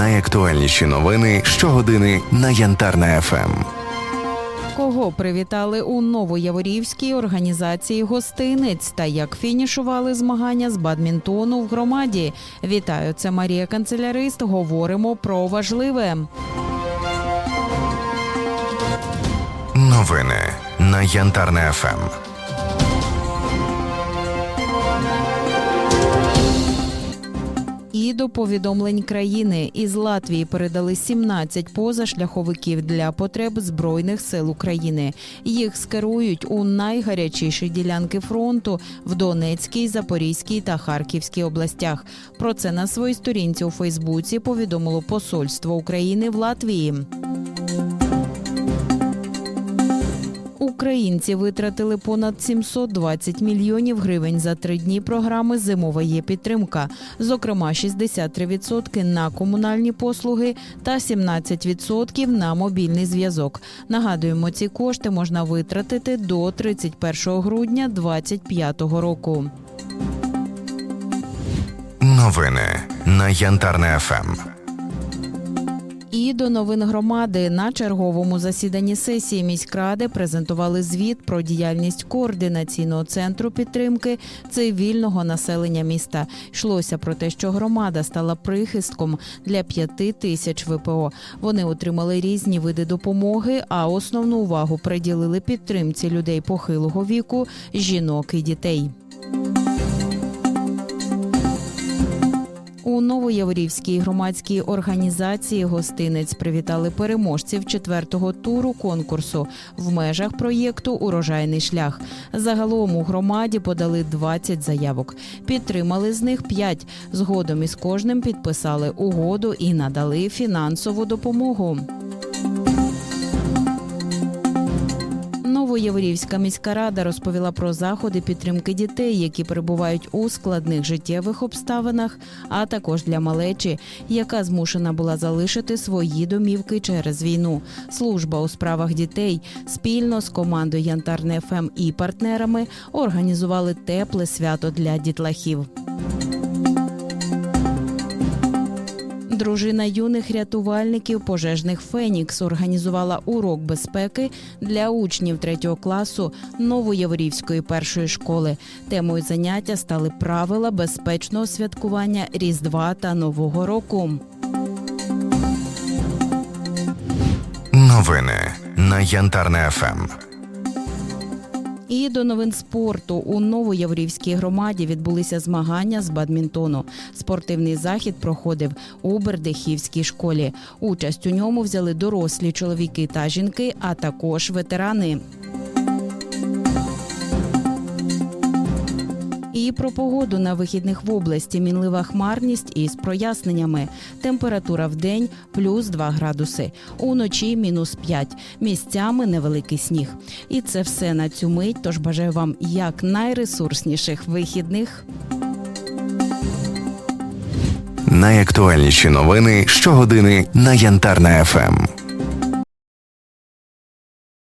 Найактуальніші новини щогодини на Янтарна ФМ. Кого привітали у Новояворівській організації гостинець та як фінішували змагання з бадмінтону в громаді? Вітаю, це Марія Канцелярист. Говоримо про важливе. Новини на Янтарна ФМ. До повідомлень країни із Латвії передали 17 позашляховиків для потреб збройних сил України. Їх скерують у найгарячіші ділянки фронту в Донецькій, Запорізькій та Харківській областях. Про це на своїй сторінці у Фейсбуці повідомило Посольство України в Латвії. Українці витратили понад 720 мільйонів гривень за три дні програми Зимова є підтримка. Зокрема, 63% на комунальні послуги та 17% на мобільний зв'язок. Нагадуємо, ці кошти можна витратити до 31 грудня 2025 року. Новини на Янтарна ФМ. До новин громади на черговому засіданні сесії міськради презентували звіт про діяльність координаційного центру підтримки цивільного населення міста. Йшлося про те, що громада стала прихистком для п'яти тисяч ВПО. Вони отримали різні види допомоги, а основну увагу приділили підтримці людей похилого віку, жінок і дітей. У Новояворівській громадській організації гостинець привітали переможців четвертого туру конкурсу в межах проєкту Урожайний шлях. Загалом у громаді подали 20 заявок. Підтримали з них 5. Згодом із кожним підписали угоду і надали фінансову допомогу. Новоєврівська міська рада розповіла про заходи підтримки дітей, які перебувають у складних життєвих обставинах, а також для малечі, яка змушена була залишити свої домівки через війну. Служба у справах дітей спільно з командою Янтарне ФМ і партнерами організували тепле свято для дітлахів. Дружина юних рятувальників пожежних Фенікс організувала урок безпеки для учнів третього класу Новояворівської першої школи. Темою заняття стали правила безпечного святкування Різдва та Нового року. Новини на Янтарна ФМ. І до новин спорту у Новояврівській громаді відбулися змагання з бадмінтону. Спортивний захід проходив у Бердихівській школі. Участь у ньому взяли дорослі чоловіки та жінки, а також ветерани. Про погоду на вихідних в області мінлива хмарність із проясненнями. Температура в день плюс 2 градуси, уночі мінус 5. Місцями невеликий сніг. І це все на цю мить. Тож бажаю вам як найресурсніших вихідних. Найактуальніші новини щогодини на Янтарна ФМ.